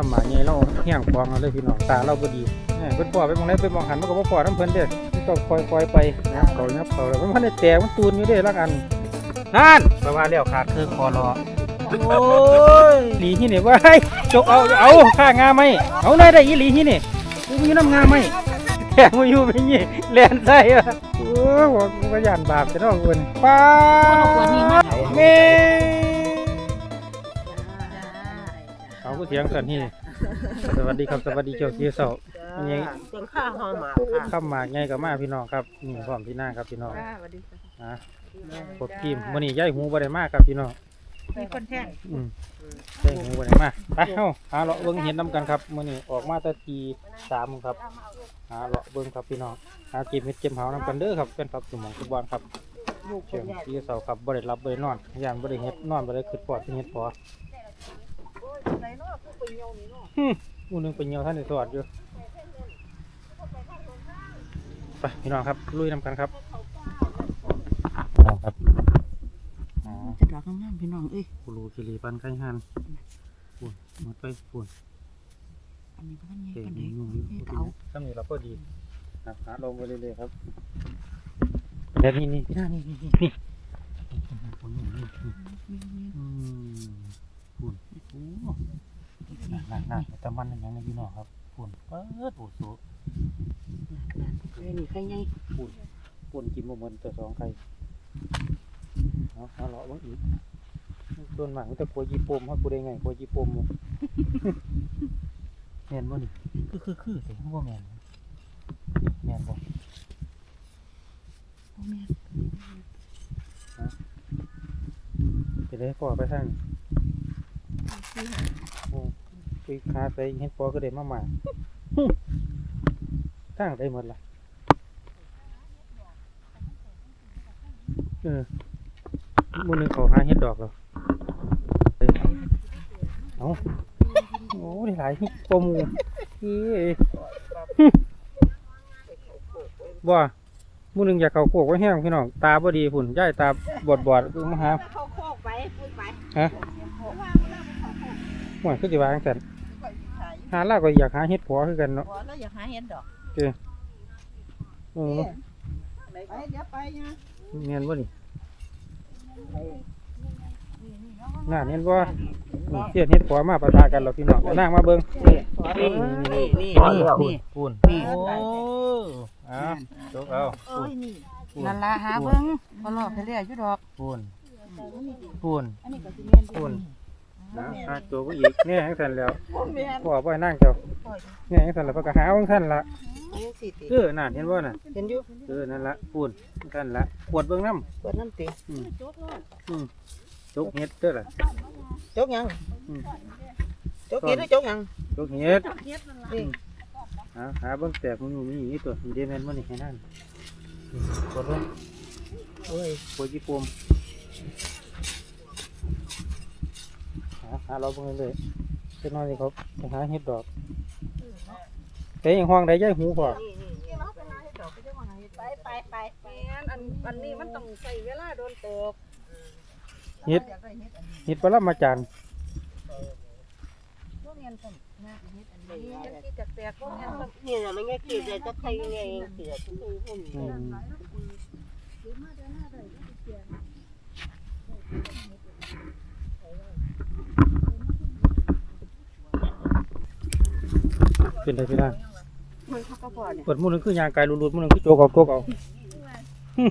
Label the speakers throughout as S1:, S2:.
S1: ข้ามหมาใหญ่เราเฮี้งฟองเอาเลยพี่น้องตาเราบ่ดีเพิ่นปอไปมองไหนไปมองหันมันก็บ่ปอน้ำเพิ่นเด้มันก็คอยไปนะเขานับเขาแล้วมันพันได้แตกมันตูนอยู่เด้ลักอันนั่นประมาณแล้วขาดคือคอรอโอ้ยหลีที่นี่ว่าให้จกเอาเอาข้างาไหมเอาได้ได้อีหลีที่นี่กูมีน้ำงาไหมแทงมาอยู่เป็นยี่แลนใส่อะโอ้ยบอกกูก็ย่านบาปจะน้องเพิ่นป้าเม ผู้เสียงสันนี่สวัสดีครับสวัสดีเจ้าที่เสานี่
S2: เสียงข้าวหอมหมาค่ะ
S1: ข้ามหมากไงกับมาพี่น้องครับนี่พร้อมพี่นางครับพี่น้อง
S2: สวัสดีค่ะ
S1: นะกดกิมมื้อนี้ย้ายหูบ่ได้มากครับพี่น้อง
S2: มีคนแท่ง
S1: อืมย้ายหูบ่ได้มาไปเฮาหาเลาะเบิ่งเห็นนํกันครับมื้อนี้ออกมาแต่ที3ครับหาเลาะเบิ่งครับพี่น้องหาเก็บเห็ดเก็บหาวนํกันเด้อครับเป็นครับสมองทุกวันครับ
S2: ลูกค
S1: เชิ
S2: น
S1: ง
S2: ใหญ่
S1: ที่เสาครับบ่ได้รับบ่ได้นอนย่านบ่ได้เฮ็ดนอนบ่ได้คิดปอดสิเฮ็ดพอ
S2: ไหนเนาะผู้ไปเหี่ยวนี่เนาะ
S1: หมู่หนึงเป็นเหี่ยวท่านได้สวัสดอยู่ไปพี่น้องครับลุยนํกันครับครับอ๋อ
S2: จะดอกงามๆพี่น้องเอ้ย
S1: กูรูคิริปันไข่หันปุ่นหมดไปปุ่น
S2: อันนี้พันใหญ่
S1: เก่ง
S2: ปานใด
S1: ยุ่ง
S2: เอ้ย
S1: ยุ่ง
S2: เอา
S1: ถ้ามีเราก็ดีครับหาลงไปเรื่อยๆครับเดี๋ยวนี่นี่พี่หน้านี่นี่นี่นี่ปุ่น นั่นนั่นแต่มันย่างนี้พี่น้อครับปุ่นเปิดโอ้โห
S2: เอ้ยนี่ใครใหญ่
S1: ปุ่นปุ่นกินบ่เหมือนตัวสองไข่เอาเอาเลาะบ้างอีกส่วนมากมันจะกลัวยีปมครับกูได้ไงกลัวยีปมบ่แมนบ่นี่คือคือคือสิบ่แมนแมนบ่
S2: โอ้แม่
S1: ไปเลยพ่อไปทาง โอ้ไปคาใส่เฮ็ดพ่อก็ได้มาหมาฮึทางได้หมดล่ะเออมื้อหนึงเขาหาเฮ็ดดอกเหรอเออเอาโอ้ได้หลายฮิปโปหมูเอ้ยฮึว่ามื้อหนึงอยากเข้าโคกไว้แห้งพี่น้อง ตาบ่ดีพุ่นย้ายตาบอดๆคือมาหา
S2: เข้าโคกไปพูดไป
S1: ฮะ หวยคือสิว่าจังซั่นหาลาวก็อยากหาเฮ็ดผัวคือกันเนาะ
S2: บ่แล้วอยากหาเห็ดดอก
S1: เออ
S2: ไปเดี๋ยวไปนะ
S1: แม่นบ่นี่น่าเห็นบ่นี่เสียนเฮ็ดผัวมาประทากันแล้วพี่น้องเอานางมาเบิ่ง
S2: นี่นี่นี่
S1: พู
S2: นี่
S1: นพูน
S2: นี่
S1: โอ้เอาจกเอา
S2: เอ้ยนี่
S1: พูน
S2: นั่นล่ะหาเบิ่งบ่รอไปเรื่อยอยู่ดอก
S1: พูนพูน
S2: อัน นี้ก็สิแม่น
S1: พูนนะหาตัวก็อีกเนี่ยจังซั่นแล้ว
S2: บ่แม่น
S1: พ่อบ่ให้นางเจ้าเนี่ยจังซั่นแล้วเพิ่นก็หาของท่านล่ะ
S2: อันนี้สิติ
S1: เออน่ะเห็นบ่น่ะ
S2: เห็นอยู่
S1: เออนั่นละพูนนั่นละขวดเบิ่งน้ำ
S2: เปิดน้ำติ
S1: อืมอืมจกเห็ดเด้อล่ะ
S2: จกยัง
S1: อืม
S2: จกเห็ดหรือจกยัง
S1: จกเห็ด
S2: นี่
S1: หาหาเบิ่งแตกมันอยู่มีนี่ตัวมีเดแมนบ่นี่ให้นั่นอืมกดเบิ่ง
S2: โอ้ย
S1: ขวดญี่ปุ่ม หาเราเบิ่งเลยๆจะนอนนี่ครับไปหาเห็ดดอกแต่ยังห้องได้ย่ายหูพอ
S2: ไปไปไปแม่นอันอันนี้มันต้องใช้เวลาโดนติบ
S1: เห็ดเห็ดปลามาจาน
S2: เรียนกันนะเฮ็ดอันนี้จังที่จักลียนะ
S3: มันก็คือจะจะใครยังไงเสือทุกคนพวกนี้
S1: อืม เป็นไรพี่ล่ะ
S2: มันเขาก็พอเนี่ย
S1: เปิดมือหนึงคือยางไกลรุดๆมือหนึงคือโจกเอาโจกเอาหึ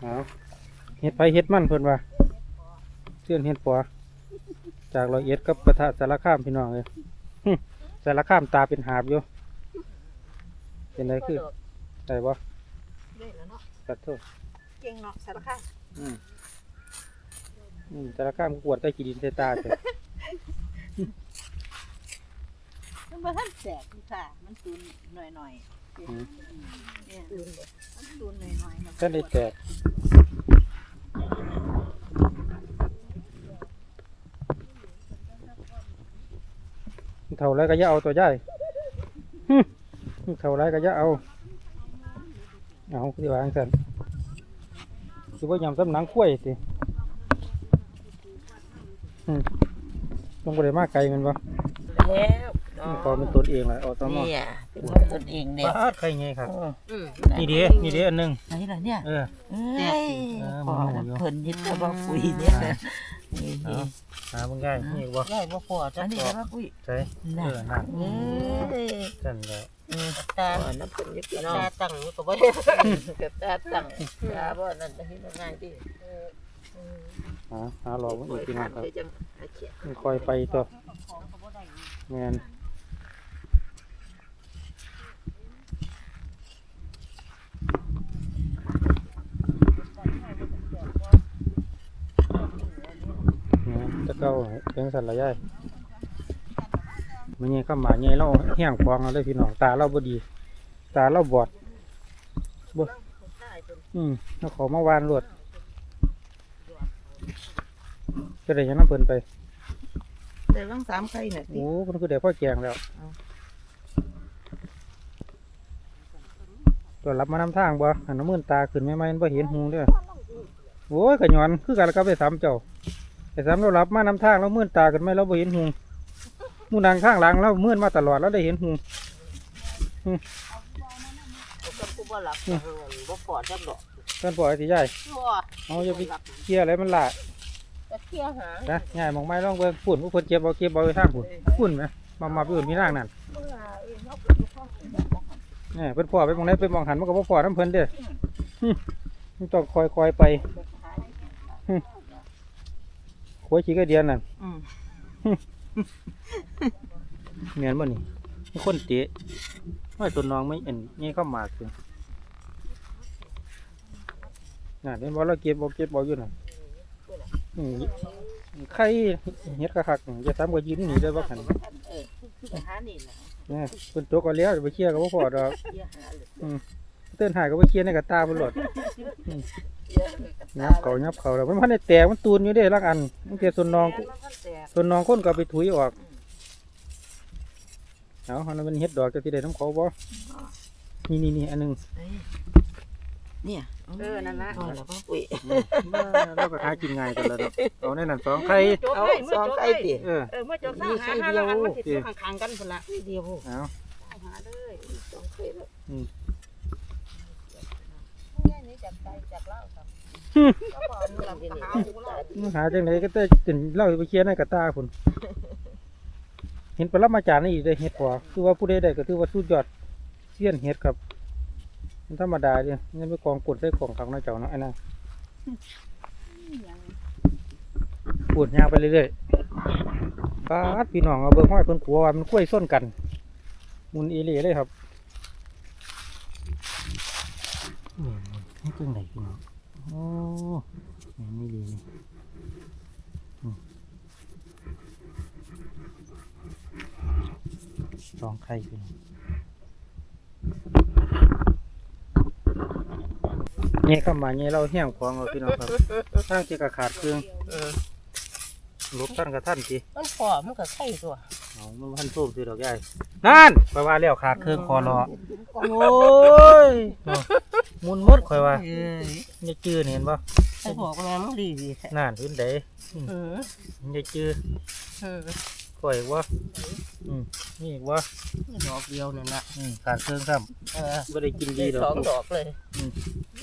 S1: เอาเฮ็ดไปเฮ็ดมันเพิ่นว่าเชื่อนเฮ็ดปัวจากร้อยเอ็ดกับกระทะสารคามพี่น้องเลยหึสารคามตาเป็นหาบอยู่เป็นไรคือได้บ่
S2: ได้แล้วเนาะ
S1: ตัดโทษ
S2: เก่งเนาะสารคาม
S1: อืมอืมสารคามกวดใต้ขี้ดินใส่ตาจ้ะ
S2: มันบ่ทันแสกค่ะ มันตุนหน่อยๆเนี่ยมันตุนหน่อยๆนะ
S1: ท่านได้แตกเท่าไรก็อย่าเอาตัวใหญ่หึเท่าไรก็อย่าเอา เอาคือว่าจังซั่นคือว่ายำซ้ำหนังกล้วยสิอืมบ่ได้มากไกลแมันบ่
S3: แล้ว เนาะ
S1: พอเป็นตัวเองแหละอสม
S3: เนี่ยเป็นของตนเองเนี่ย
S1: บาดใครไงครับ
S3: อืม
S1: นี่เด้นี่เด้อันหนึง
S3: ไหนล่ะเนี่ย
S1: เออ
S3: เอ้ย
S1: เออ
S3: พอ
S1: หมูอยู่
S3: เพิ่นยึดกระบอกปุ๋ยเนี่ยนี่
S1: เอาหาเบิ่งได้นี่อีกบ่
S3: ได้บ่พอจักดอกปุ๋ย
S1: ใช่เอ
S3: น่ะ
S1: อนั่น
S3: เอ้ย
S1: กันแล้ว
S3: ตาน้ำเพิ่นยึดพี่น้องตาตั้งอยู่ก็บ่ได้กับตาตั้งตาบ่นั่นเฮ็ดง่ายดิ
S1: หาหารอเบิ่อีกพี่น้องครับ
S3: เดี๋ยวจังอาเขียน
S1: มันคอยไปตัวแม่น แม่นจะเก้าเพียงสันละยายมันยังข้ามาไงเราแห้งฟองเอาเลยพี่น้องตาเราบดี ตาเราบอดบ่อืมเราขอมาวานรวดจะได้ยังน้ำเพิ่นไป
S3: แต่วังสามไข่น่ะ
S1: โอ้มันคือเดี๋ยวพ่อแจงแล้ว ตัวรับมานำทางบ่หันน้ำมือนตาขึ้นไม่ไม่บ่เห็นหูเด้อโอ้ยกระยอนคือกันแล้วก็ไปสามเจ้าไปสามเรารับมานำทางแล้วมือนตาขึ้นไม่เราบ่เห็นหูหมูนางข้างหลังเรามือนมาตลอดแล้วได้เห็นหู
S3: ก็กูบ่หลับบ่พอจักดอก
S1: ท่านปล่อยสิยาย
S3: บ่
S1: เอาอย่าไปเคลียร์อะไรมันละ
S3: จะเคลียร์หา
S1: นะยายมองไม้ลองเบิ่งฝุ่นผู้คนเจ็บเอาเก็บเอาไว้ทางฝุ่นฝุ่นไหมมามาไปอื่นพี่นางนั่น นี่เพิ่นพ่อไปมองไหนไปมองหันมันก็บ่พ่อน้ำเพิ่นเด้อหึมันต้องคอยคอยๆไปหึขวยขี้กระเดียนนั่น
S3: อืม
S1: เมียนบ่นี่มีคนเตะว่าตัวน้องไม่เอ็นนี่เข้ามาคือน่ะเห็นบ่เราเก็บบ่เก็บบ่อยู่น่ะอืม ไข่เฮ็ดคักๆอย่าทำก็ยืนหนีได้บ่คั่น
S3: เออหานี่ล่ะ
S1: เนี่ยเพิ่นตกเอาแล้วไปเคลียร์ก็บ่พอดอก
S3: เคลียร์หาเลย
S1: เตือนหายก็ไปเคลียร์ในกระตาเพิ่นโลด
S3: เคลียร์กับ
S1: ยับเขายับเขาแล้วมันพันได้แตกมันตูนอยู่เด้ลักอันมันเกิดส่วนน้อง
S3: แตก
S1: ส่วนน้องคนก็เอาไปถุยออกเอาอันนั้นมันเฮ็ดดอกจะที่ได้น้ำเขาบ่นี่นี่นี่อันหนึง
S3: เนี่ยเออนั่นละแล้วก็ปุ๋ย
S1: เราก็หากินง่ายกันแล้วดอกเอาในนั้นสองไข่
S3: เอาสองไข่ติ
S1: เออ
S2: เออเมื่อจบสร้างหาห้าแล้วอันมันติดอยู่ข้างๆกันพุ่นละ
S3: เดียว
S1: เอา
S2: หาเลย
S3: สองไข่แล้ว
S2: ง่ายนี่จับใจจับเล่าครับ
S3: ก็พอนี่ลำที่นี่
S1: มันหาจังไดก็ได้จนเล่าไปเคลียร์ในกระตาพุ่นเห็นปรมาจารย์นี่ได้เฮ็ดพอคือว่าผู้ใดได้ก็ถือว่าสุดยอดเสี้ยนเฮ็ดครับ มันธรรมดาเดินี่ไปกองกดใส่ของขังน้าเจ้าเนาะไอ้นั่นปวดยาวไปเรื่อยๆปาดพี่น้องเอาเบิ่งห้อยเพิ่นขัวว่ามันกล้วยส้นกัน มุนอีเล่เลยครับนี่นี่จังไหนพี่น้องโอ้นี่นี่ดีนี่อืมสองไข่พี่น้อง เงี้ยเข้ามาเงี้ยเราแห้งของเราพี่น้องครับตั้งใจกระขาดเครื่องลบท่านกับท่านสิ
S3: มันพอมันก็ไข่ตัว
S1: เอามันพันโซ่สิดอกใหญ่นั่นไปว่าแล้วขาดเครื่องคอรอโอ้ยมุนหมดข่อยว่า
S3: เออ
S1: อย่าจื้อนี่เห็นปะ
S3: ไอ้บอกว่ามันดีดีแท้
S1: นั่นเห็นเด้
S3: เออ
S1: อย่าจื้อ
S3: เออ
S1: ข่อยว่าอืมนี่อีกว่า
S3: ดอกเดียวนั่นละ
S1: อืมขาดเครื่องซ้
S3: เออำ
S1: ไม่ได้กินดี
S3: ได้
S1: ด
S3: ส
S1: อ
S3: อกงดอกเลย
S1: อืม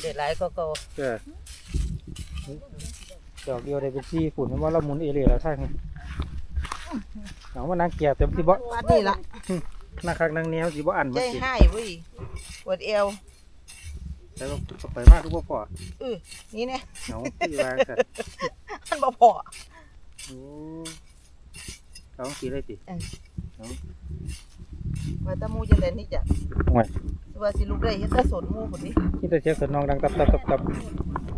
S3: ได้หลายก็ก็
S1: เออดอกเดียวได้เป็นสี่ฝุ่นเพราะว่าเราหมุนเอเล่แล้วท่านเอามานั่งเกียบเต็มที่บ่
S3: วัดนี่ละ
S1: นักคักนังแนวสิบ่อัน
S3: ใจ
S1: มันสิ
S3: ให้เว้ยปวดเอว
S1: แต่ว่าไปมากทุกบ่พอ
S3: นี่เนี่ย
S1: เอาคือว่ากัน
S3: มันบ่พอ
S1: โอ้เอาสิเลยติ
S3: ว่าแตะมูจังได๋นี่จ้ะ
S1: โอ้ย
S3: ว่าสิลูกได้เฮ็ดแต่สนหมู่พุ่นนี่
S1: นี่แต่เสียงสนองดังตับตับตับตับ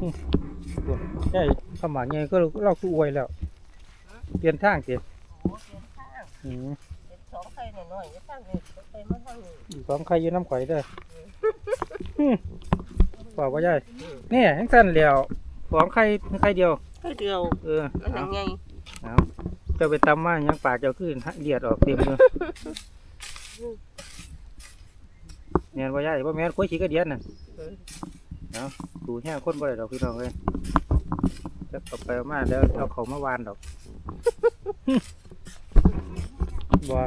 S1: อืมปุ่นใช่เข้ามาไงก็เราคืออวยแล้ว เปลี่ยนทางสิอืม
S3: สองไข่น้อยๆทางนี้ไปมาทางนี้
S1: อีกสองใครอยู่น้ำข่อยเด้ออืมบอกว่าใช่เนี่ยทั้งสั้นแล้วสองใครใครเดียว
S3: ไข่เดียว
S1: เออ
S3: มัน
S1: เอา
S3: ยังไง
S1: เอาเจ้าไปตำมายังปากเจ้าขึ้นเลียดออกเต็มเลยแม่นว่าใหญ่ว่าแม่นคุยขี้กระเดียนน่ะเอาดูแห้งคนบ่ได้ดอกพี่น้องเลยจะกลับไปเอามาแล้วเอาเขามาวานดอกบ่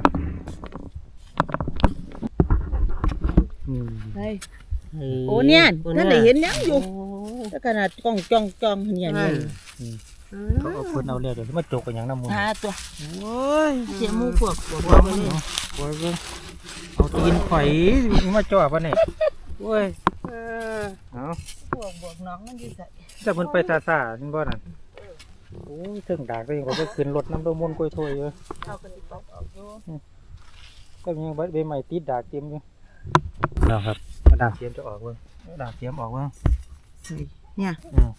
S1: อืม
S2: ใช่โอ้เนี่ยนั่นได้เห็นยังอยู่แล้วขนาดกล้องจ้องจ้องเนี่ยเนี่ย
S1: เขาเอาเพิ่นเอาเรียกเดี๋ยวมาจกกันหยังน้ำมูล
S2: หาตัว
S3: โอ้ยเสียหมูพวกบ่
S1: เอา
S3: บ่
S1: เบิ่ง
S3: เลย
S1: เอาเบิ่งเอาตีนข่อยมาจ่อปะเนี่ยโอ้ย
S3: เออ
S1: เอา
S2: พวกบวกน้องมันอยู่ใส่
S1: แต่เพิ่นไปซาซาๆนี่บ่นั่นโอ้ยเทิงดากก็ยังก็ไปขึ้นรถน้ำดมมนต์กล้วยถ้วยอยู่
S2: เอากันดิปอกออกอยู่
S1: ก็ยังใบใบใหม่ติดดากเต็มอยู่แล้วครับดากเทียมจะออกเบิ่งดากเทียมออกเบิ่ง
S2: เนี่ย
S1: อืม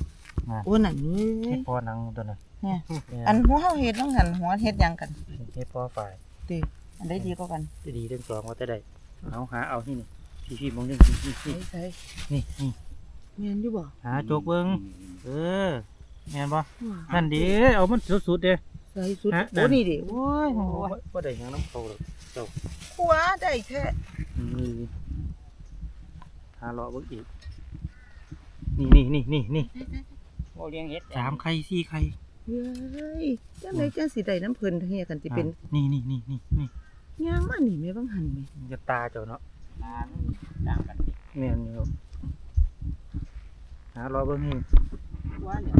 S2: โอ้นั่นเว้
S1: เฮ็
S2: ย
S1: ดพอนังตัวนั้น
S2: เนี่ย
S1: เนี่ย
S2: อันหัวเฮาเฮ็ดต้องหันหัวเฮ็ดหยังกัน
S1: เฮ็ดพอฝ่าย
S2: ติอันใดดีกว่ากัน
S1: จะดีเรื่องสองว่าจะได้เอาหาเอาที่นี่พี่พี่มองนี่นี่
S2: ใช่ใช่
S1: นี่นี่
S2: แม่นอยู่บ่
S1: หาโจกเบิ่งเออแม่นบ่นั่นดิเอามันสุดๆเด้
S2: ใส่สุด
S1: ฮะ
S2: โอ้นี่ดิโอ้ย
S1: โอ้
S2: โอ้ย
S1: บ่ได้หยังน้ำเขาหรอก
S2: ขวาได้แท้
S1: นี่หาเลาะเบิ่งอีกนี่นี่นี่นี่นี่
S3: บ่เลี้ยงเฮ็ด
S1: สามไข่สี่ไข่
S2: เฮ้ยจังไดจังสิได้น้ำเพิ่นเฮียกันสิเป็น
S1: นี่นี่นี่นี่นี่
S2: ย่างมานี่แม่บังหันแม่
S1: มันจะตาเจ้าเนาะ
S3: อ่ามันต่างกันดิ
S1: แม่นอยู่หาเลาะเบิ่งนี่
S2: ว่าเนี่ย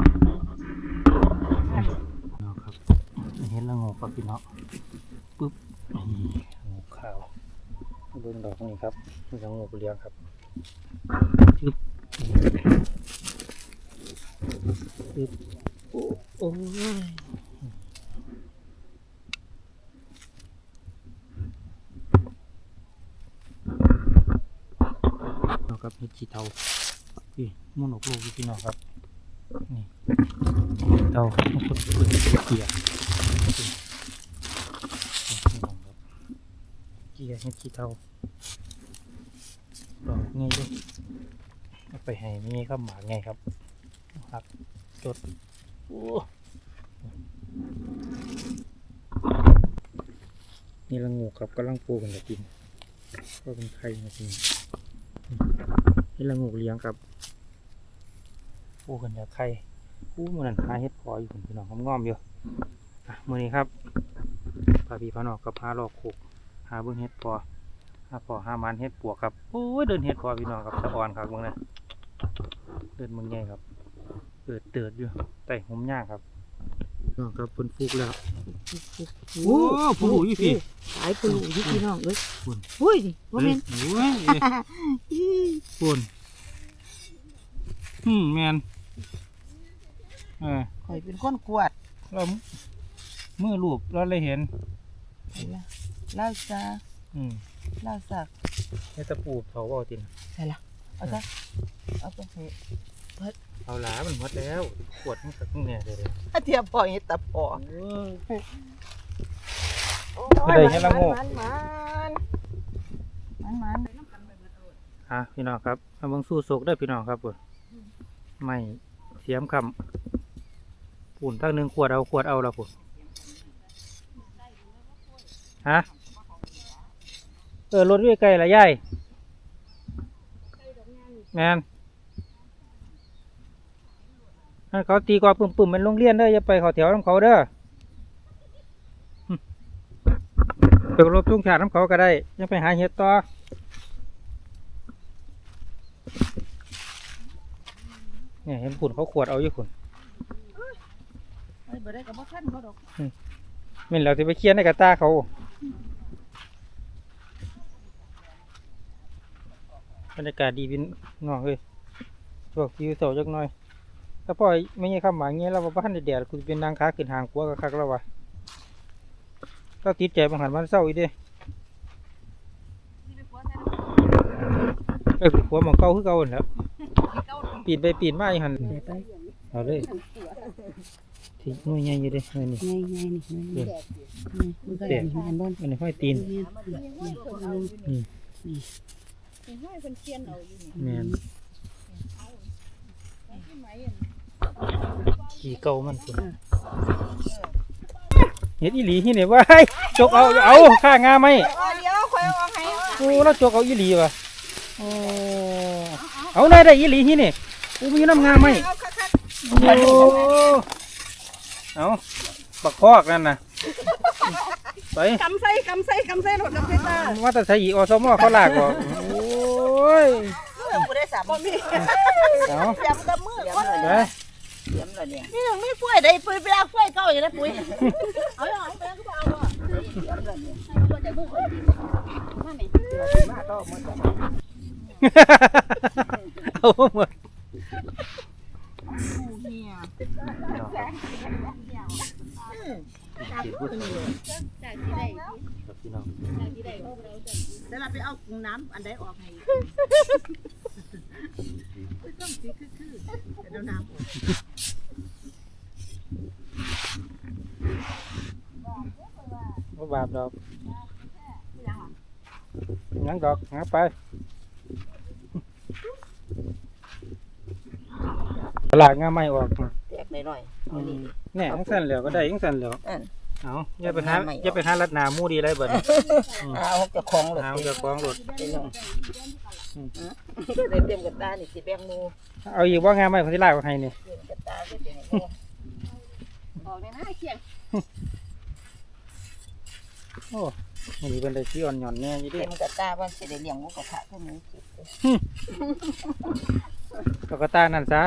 S1: เนาะครับเห็นแล้วงงครับพี่เนาะปึ๊บนี่งูขาวเบิ่งดอกนี่ครับนี่ก็งูเลี้ยงครับจึ๊บจึ๊บโอ้โอ้ยเนาะครับเห็ดขี้เทาพี่มุนออกลูกอยู่พี่เนาะครับนี่เทามันคนคนเกียเกียร์เฮ็ดขี้เท่าดอกไงด้วยไปให้มีข้าวหมาไงครับครับจดโอ้นี่ละงูครับกำลังปูกันจะกิน ก็เป็นไข่นะทีนี่ละงูเลี้ยงครับปูกันจะไข่ ปูมันนั่นหาเห็ดพออยู่พี่น้องงอมๆอยู่อะมื้อนี้ครับพาพี่พาน้องกับพาลอกโขกหาเบิ่งเห็ดพอหาพอหามันเห็ดปวกครับโอ้ยเดินเห็ดพอพี่น้องครับสะอ่อนครับเบิ่งนะเดินเบิ่งใหญ่ครับเกิดเติดอยู่ใต้หมย่างครับน้องครับเพิ่นฟุกแล้วโอ้ผู้อยู่พี่
S2: หายปลูกอยู่พี่น้องเอ้ย
S1: ฝุ่น
S2: โอ้ยบ่
S1: เฮ้
S2: แม่
S1: ย
S2: น
S1: โอ้ยฝุ่นอืมแมน เออ
S2: ข่อยเป็นคนกวาด
S1: เรามือรูปเราเลยเห็น
S2: เล่าซา
S1: อืม
S2: เล่าสัก
S1: ในตะปูเขาเว่าจริง
S2: ใช่ละเอาซะเอาไปให้
S1: เอาหลามันหมดแล้วขวดมันสักเนี่ยเดี๋ยว
S2: ถ้าเทียบพอเฮ็ดตะพอ
S1: เออ
S2: โอ้
S1: ได้เฮ็ดละโง่
S2: มันมันมันมัน
S1: ฮะพี่น้องครับเอาเบิ่งสู้โศกได้อพี่น้องครับพุ่นไม่เสียมคำ ปุ่นตั้งหนึ่งขวดเอาขวดเอาล้วพุ่นฮะเออรถวิ่งไกลละยายแมนนั่นเขาตีกว่าปุ่มๆเป็นโรงเรียนเด้ออย่าไปเขาแถวน้ำเขาเด้อหึไปรบทุ่งชาติน้ำเขาก็ได้ยังไปหาเห็ดต่อเนี่ยเห็นขุนเขาขวดเอาอยู่ขุน
S2: เอ้ยบ่ได้ก็บ่ทันบ่ดอก
S1: แม่นเราจะไปเคียนในกระตาเขาบรรยากาศดีพี่น้องเอ้ยช่วงวิวเสาจักหน่อยถ้าพ่อไม่ใช่คำหมายเงี้ยเราบ้านแดดๆกูสิเป็นนางค้าขึ้นหางกัวกับคักแล้ววะก็ติดใจบางหันมันเศร้าอีเด้เอ้ยหัวหมองเก่าคือเก่าหั่นแหล้วปีนไปปีนมาอีหัน
S2: ไปไป
S1: เอาเลย ทิ้งหน่วยใหญ่อยู่เด้หน่วยนี่
S2: ไงไงนี่
S1: เดี๋ยว
S2: มันก็ได้หันบ่
S1: อันนี้ห้อยตีน
S2: นี่
S3: ให้เพิ่นเขียนเอาอยู่นี่
S1: แมนขี่เก่ามันพุ่นเฮ็ดอีหลีที่ไหนวะเฮ้ยจกเอาเอาข้างาไหม
S2: อ๋อเดี๋ยวข่อยเอาให้
S1: โอ้แล้วจกเอาอีหลีวะโอ้เอาได้ได้อีหลีที่นี่กูมีน้ำงาไหม
S2: เอาคัก
S1: โอ้ เอาปักคอกนั่นน่ะไป
S2: กำไส้กำไส้กำไส้รถกำไส้ตา
S1: ว่าแต่ใส่อีอสมเขาลากบ่โอ้ย
S3: เมื่อกูได้สาม
S2: บ่มี
S1: เอา
S2: ยำกับมือคน
S1: ไป
S3: เสียมแล้วเนี่ย
S2: นี่ยังไม่กล้วยได้ปุ้ยไปลากกล้วยเก่าอย่างนั้นปุ้ยเอาอย่างเอาไปก็เอาอะ
S3: เสียมแล้วเนี่ย
S2: ก็จะมือคนดีมาไหน
S3: มาต่อหมดแล้ว
S1: เอาหมด
S2: เนี่ย
S1: จากที่ได้พี่น้อง
S2: เดี๋ยวเราไปเอาน้ำอันใดออกให้ต้องสีคือๆเดี๋ยวน้ำออก
S1: บ่บาปดอกหยังดอกหาไปลากงาไม้ออกมา
S3: แตกหน่อยๆเอานี่
S1: แน่ยังสั่นแล้วก็ได้ยังสั่นแล้ว
S3: อัน
S1: เอาอย่าไปหา
S3: เอาไม้ออก
S1: อย่าไปหารัดหนาหมูดีไรเบิดนี้
S3: เอาเจะคล้าของหลด
S1: เอา
S3: สิ
S1: เจะคล้องรถ
S3: ไปน้องได้เตรียมกับตานี่สิแบ่งหมู
S1: เอาอีกว่างาไม้คนที่ลากออกให้นี่
S3: เตรียมกับตาก็สิให้หมู
S2: ออกในหน้าเคียง
S1: โอ้อันนี้เป็นได้ที่อ่อนหย่อนแน่อยี่
S3: เตรี
S1: ดิ
S3: ยมกับตาว่าสิได้เลี้ยงหมูกระทะพวกนี้สิ
S1: ตกกระตานั่นซะ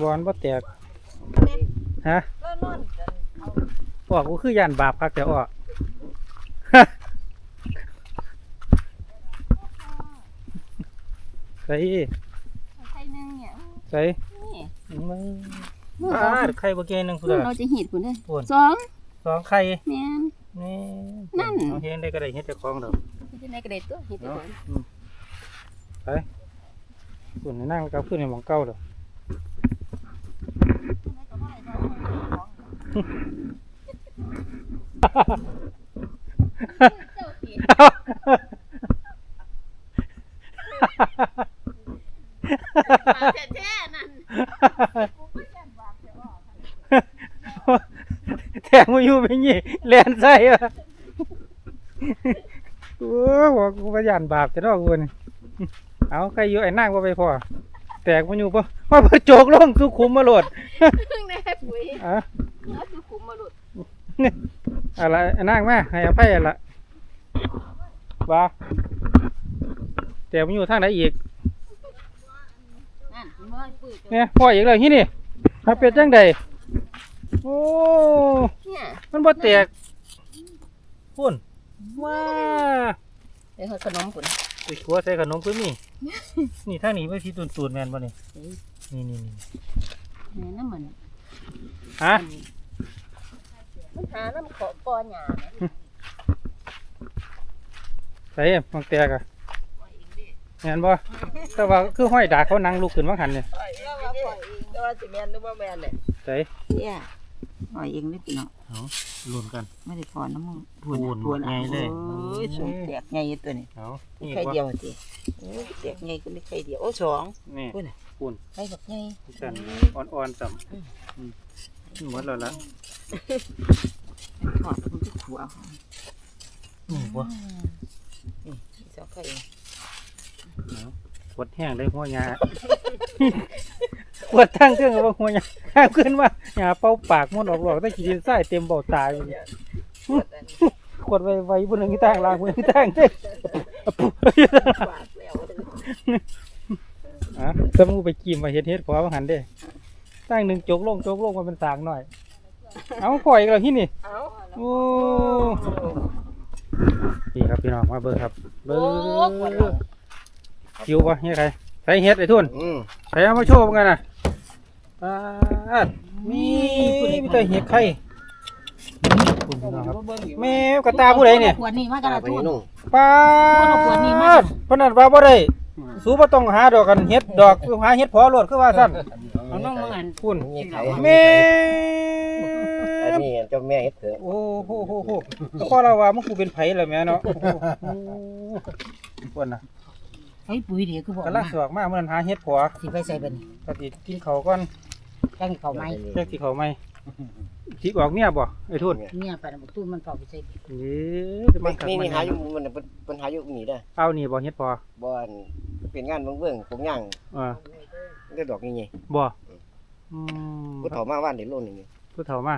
S1: บอนบ่แตกฮะ
S3: แล้วนอนกัน
S1: ออกกูคือยานบาปคักแต่ออกใส่
S2: ใครนึงเนี่ย
S1: ใส่
S2: นี่
S1: มือ
S2: มือ
S1: อ่าไข่บ่เกนหนึงพุ่น
S2: เรา
S1: ล่ะ
S2: จะหีดคุณได้
S1: พุ่น
S2: สอง
S1: สองไข่
S2: แม่น
S1: นี่
S2: นั่น
S1: เอาเฮ็ดได้ก็ได้เฮ็ดเจ้าของดอก
S2: ที่ในกระเด็ดตัวหีดตัว
S1: เนาะอืมไปส่วนนั่งกับขึ้นในหมองเก่าดอ ก
S2: แท้ๆนั่น
S1: แทงมาอยู่ไม่ยี่แลนใส่อะโอ้บอกกูประหยันบาปจะดอกกูนี่เอาใครอยู่ไอ้นั่งว่าไปพอ แตกมาอยู่ปะว่าเพื่อโจกลงสุขุมมาโหลด เพึ่
S2: งแน่ปุ๋ย
S1: อะ
S2: แล้วคือขุมมาหลุด
S1: อะไรไอ้นั่งมาให้อภัยละว่าแต่มาอยู่ทางไหนอีก
S2: นั่นเมื่อปุ๋ย
S1: เนี่ยพ่ออีกแล้วที่นี่ถ้าเป็นจังใดโอ้
S2: เนี่ย
S1: มันบ่แตกพุ่นว้า
S2: เดี๋ยวขนมปุ๋ย
S1: ไปขัวใส่ขนมเพิ่นนี่ นี่ทางนี้ไม่พี่ตุนตูนๆแม่นบ่นี่นี่นี่นี่
S2: เนี่ยน้ำมัน
S1: ฮะ
S2: มันหาน้ำขอปอหยา
S1: ใส่มันแตกอะแม่นบ่แต่ว่าคือห้อยดากเขานั่งลุกขึ้นมาหันเนี่ย
S3: ปล่อยเองนี่แต่ว่าสิแม่นหรือบ่แม่นเนี่ย
S1: ใส่
S3: เนี่ยปล่อยเองนี่พี่น้อง
S1: ลุ้นกัน
S3: ไม่ได้พอน้ำมูก
S1: พูนพูนไงเลย
S3: โอ้ยสูงแตกไงตัวนี้
S1: เอานี่
S3: ไข่
S1: บ่
S3: เดียวสิโอ้ยแตกไงก็ไม่ไข่เดียวโอ้สอง
S1: นี่
S3: พูดน่ะ
S1: พูน
S3: ไข่แบบไง
S1: กันอ่อนๆซ้ํอืม หมดแล้วละ
S3: ทอดมันก็ขัวอา
S1: นี่บ่
S3: นี่สองไข่
S1: ปวดแห้งเลยหัวยาปวดทั้งเครื่องว่าหัวยาห้ามขึ้นว่าหยาเป่าปากมันออกหลอกได้กินไส้เต็มเบ้าตายขวดไว้ไว้บนหนึ่งที่ตั้งลางบนนึงที่ตั้งเด้อะสมมุติไปกิมมาเฮ็ดเฮ็ดพอมาหันเด้ ตั้งหนึ่งจกลงจกลงมาเป็นสางหน่อย เอาปล่อยอีกแล้วที่นี่
S3: เอา
S1: โอ้นี่ครับพี่น้องมาเบิ่งครับเบิ่งคิวปะเฮ็ดใครใส่เฮ็ดไอ้ทุน
S4: อืม
S1: ใส่เอามาโชว์กันนะปาดมีมีแต่เฮ็ดไข่คุณพี่น้องครับแม่กระตาผู้ใดเนี่ย
S2: ขวดนี้มากระ
S4: ตา
S2: ดาษ
S4: ไป
S2: ทุ่น
S4: นุ่ง
S1: ปา
S2: ขวดนี้มา
S1: ดเพนนันว่าบ่ได้ สู้บ่ต้องหาดอกกันเฮ็ดดอกคือหาเฮ็ดพอโลดคือว่าซั่น
S2: เอาน้องมาอ่าน
S1: คุณ
S4: นี่ไข่
S1: แม่
S4: อันนี้เจ้าแม่เฮ็ดเถอะ
S1: โอ้โหโหโหก็พอเราว่ามันกูเป็นไผล่ะแม่เนาะโอ้โหพุ่นน่ะ
S2: ไอ้ปุ๋ยเดี๋ยวคือบอก
S1: กำลังสวกมาเมื่อนั้นหาเฮ็ดพอ
S2: สิไปใส่เป็น
S1: ก็สิกินข้าวก่อน
S2: แข้งเขาไหม
S1: แจกสิข้าวใหม่สิออกเมียบ่ไอ้ทุน
S2: เนี่ยไปนะบอกตู้มันเป่าไปใส่
S1: นี่จะมาขัก
S4: นี่
S1: มั
S4: นี่
S1: น
S4: หาอยู่มันเป็นเป็นหาอยู่นี่เด้อ
S1: เอานี่บ่เฮ็ดพอ
S4: บ่อัน เป็นงานเบิ่งๆผมย่าง
S1: อ่า
S4: มันก็ดอกนี่ไง
S1: บ่อืม
S4: ผู้เฒ่ามาว่านได้โลนึงนี่
S1: ผู้เฒ่ามา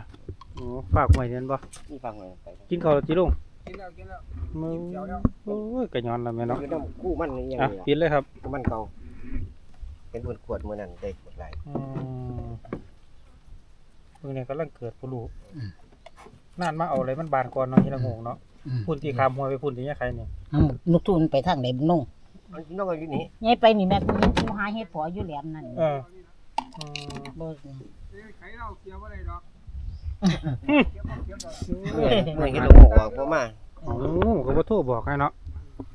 S1: โอ้ฝากหวยเนียนบ่
S4: นี่ฟังมาไป
S1: กินข้าวแล้วจิลุง
S5: กินแล้วกินแล้ว
S1: มึงโอ้ยกะย้อนแล้วแม่เนาะ
S4: คือน้ำกู้มันนี่ยัง
S1: อะ
S4: นี่
S1: ปิดเลยครับ
S4: กู้มันเก่าเป็นคนขวดมื้อนั้นได้ขวดหลาย
S1: อืมเพิ่งเนี่ยกำลังเกิดผู้ลูกนานมาเอาอะไรมันบานก่อนเนาะนี่ละงงเนาะพุ่นที่คามหัวไปพุ่นที่เนี่ยใครเนี่ย
S3: อ้าวนุกทุนไปทางไหนนุ่ง
S4: อันน้องอยู่นี่
S3: ยายไปนี่แม่กูกูหาเฮ็ดพออยู่แหลมนั่น
S1: เอออืม
S3: บ่
S5: ไข่เราเกี่ยวอะไรดอก
S4: เมื่อเมื่อเฮ็ดลงออกบ่มา
S1: โอ้ก็บ่โทรบอกให้เนาะ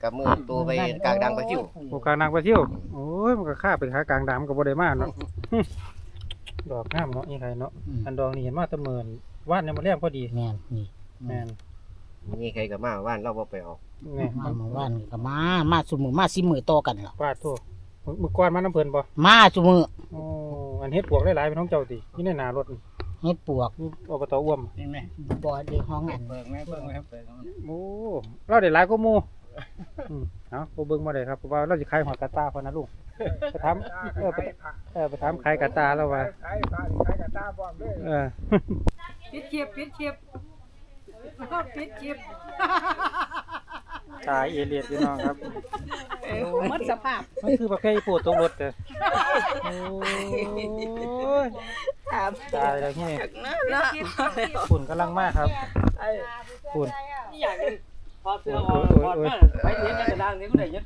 S4: กับมือตัวไปกลางดังไปซิว
S1: โอกลางนางไปเที่ยวโอ้ยมันก็ค่าไปหากลางดำก็บ่ได้มาเนาะ ดอกงามเนาะนี่ใครเนาะอันดอกนี่เห็นมาแตะเมินว่านเนี่ยมาเรียงพอดี
S3: แม่นนี่
S1: แม่น
S4: นี่ใครก็มาว่านเราบ่ไปออก
S1: นี่
S3: มาเมื่อวานก็มา มาซุมื้อมาสิมื้อต่อกันล่ะ
S1: ปาดโทษมือก้อนมาน้ำเพิ่นบ่
S3: มาซุมื้อ
S1: โอ้อันเฮ็ดปวกหลายๆเป็นของเจ้าตินี่ในหน้ารถนี่
S3: เฮ็ดปวก
S1: นี่อบตอ้วม
S5: นี่แม่
S3: บ่ได้ห้องอัน
S5: เปิดแม่เปิดแม่เปิด
S1: โอ้เราได้หลายกว่าหมู่อืมเอ้าบ่เบิ่งบ่ได้ครับเพราะว่าเราสิขายหัวกระตาพอนะลุงไปถามเออไปเออไปถามขายกระตาแล้วว่า
S5: ขายปลาขายกระตาพร้อมด้วย
S1: เออ
S2: ปิดเชียบปิดเชียบ ปิดเชียบ
S1: ตายเอเลียดพี่น้องครับ
S2: หมดสภาพ
S1: มันคือประเภทอีโปตกรถเด้อโอ้ยตายแล้วนี่ฝุ่นกำลังมากครับฝุ่น
S5: พอเสื้อออกพอดมาไปเห็นในกระดังนี่ก็ได้ยึด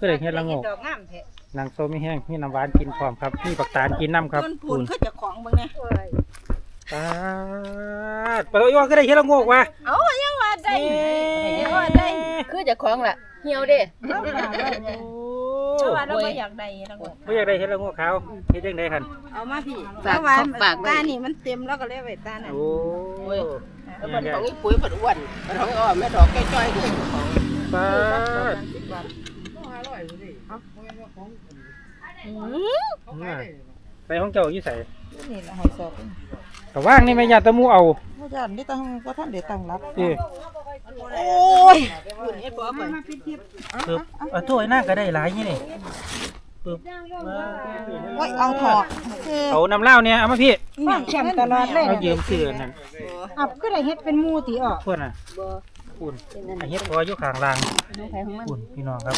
S1: ก็เลยเฮ็ดละโงก
S2: ดอกงามแท้
S1: นางโซมีแห้งมีน้ำหวานกินพร้อมครับมีปักตาลกินน้ำครับ
S2: ต้นพู
S1: ฝุ่
S2: น
S1: น
S2: เขาจะของเบิ่งเนี่ย
S1: ตาดปะโตยว่าก็ได้เฮ็ดละโงกว่ะ
S2: เอายังว่าได้ยังว่าได้
S6: คือเจะคล้าของล่ะเหี่ยวเด้
S2: เอาว่าได้
S1: โอ้
S2: เอาว่าเราบ่อยากได้แล้วก็
S1: บ่อยากได้เฮ็ดละโงกขาวเฮ็ดจังได๋คั่น
S2: เอามาพี่
S6: ฝาก
S2: เพระว่
S6: ฝากไว้
S2: ตานี่มันเต็มแล้วก็เลยไว้ตานั่น
S1: โอ้
S3: แล้วมันของอีปุ๋ยเพิ่นอ้วนมันของอ้อมแม่ดอกแก้จ้อยคือของ
S1: ตาดไปห้องเจ้าอยู่ไส
S2: นี่ละให้สอบ
S1: ก็ว่างนี่แม่ยาตะมูเอา
S2: บ่ย่านได้ตั้งบ่ทันได้ตั้งรับ
S1: เอ้
S2: โอ้ยพูนเฮ็ดบ่ไป
S1: ปึ๊บเอาโถ่ไอ้นางก็ได้หลายนี่นี่ปึ๊บ
S2: โอ้ยเอาถอก
S1: เอาน้ำเหล้าเนี่ยเอามาพี่
S2: ฟังแคมตลอดเลย
S1: เอายืมซื้ออันนั่น
S2: อับก็ได้เฮ็ดเป็นหมู่ติออก
S1: พวกน่ะปุ่นไอ้เฮ็ดพออยู่ข้างล่างปุ่นพี่น้องครับ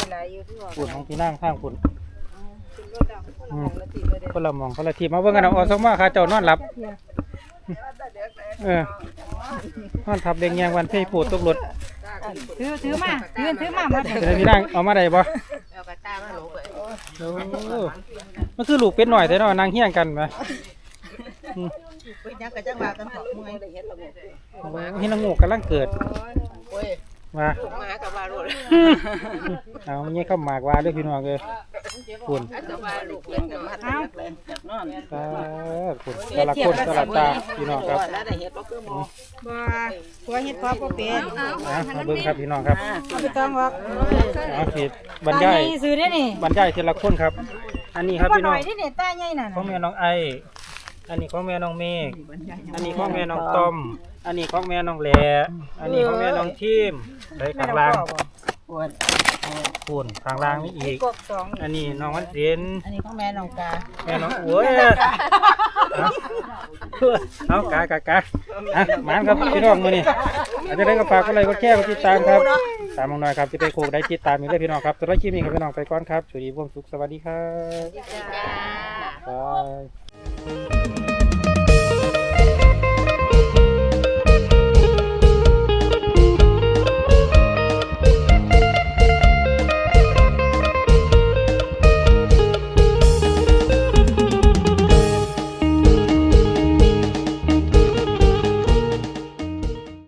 S1: ปุ่นของพี่นางข้างปุ่นอืมคนละหมองคนละทีมาเบิ่งกันเอาอสมมาค่ะเจ้านอนหลับ เออนอนทับเด็กแยงวันเพ่ปูดตกรถ
S2: ถือถือมาถือถือมามา
S1: จะได้พี่นางเอามาได้บ่
S3: เอากระตามาหลงไป
S1: โอ้มันคือลูกเป็ดหน่อยแต่เนาะนางเฮี้ยงกันไหม
S2: ไปยังก็จังว่ากันถอกเมื่อย
S3: ได้เฮ็ดละโงก
S1: เฮี้ยนางงูกำลังเกิด
S3: โอ้ย
S1: มา
S3: มาหากับว่าโลด
S1: เอามันยังเข้าหมากว่าเด้วยพี่น้องเลยปุ่น
S3: หากับว่าลูกเล่นกับมาเอานอน
S1: ตาปุ่นแต่ละคนแต่ละตาพี่น้องครับ
S3: แล้วได้เฮ็ดบ่คือหมอ
S2: บ่ตัวเฮ็ดพอบ่เป็น
S1: นะมาเบิ่งครับพี่น้องครับ
S2: เอาไปต้องว่า
S1: เอาผิดบรรยาย
S2: ซื้อได้นี่
S1: บรรยายทีละคนครับ อันนี้ครับ
S2: บ่
S1: พี่
S2: ห
S1: น้
S2: น่
S1: อ
S2: องยที่นี่ตาใหญ่นั่น
S1: ของแม่น้องไออันนี้ของแม่น้องเมฆอันนี้ของแม่น้องต้อมอันนี้ของแม่น้องแหลอันนี้ของแม่น้องทิม ไปข้างล่าง
S3: ปวด
S1: ปุ่นข้างล่างนี่อีก
S2: กบสอง
S1: อันนี้น้องวันเสียน
S3: อันนี้ของแม่น้องกา
S1: แม่น้องโอ้ยเอาเอากากากาอะหมานครับพี่น้องมื้อนี้อาจจะได้ก็ฝากกดไลค์กดแชร์กดติดตามครับ ตามมองหน่อยครับจะไปโคกได้ติดตามอีกเลยพี่น้องครับสำหรับคลิปนี้ครับพี่น้องไปก่อนครับสวัสดีความสุขสวัสดีครับ
S6: จ้า
S1: บาย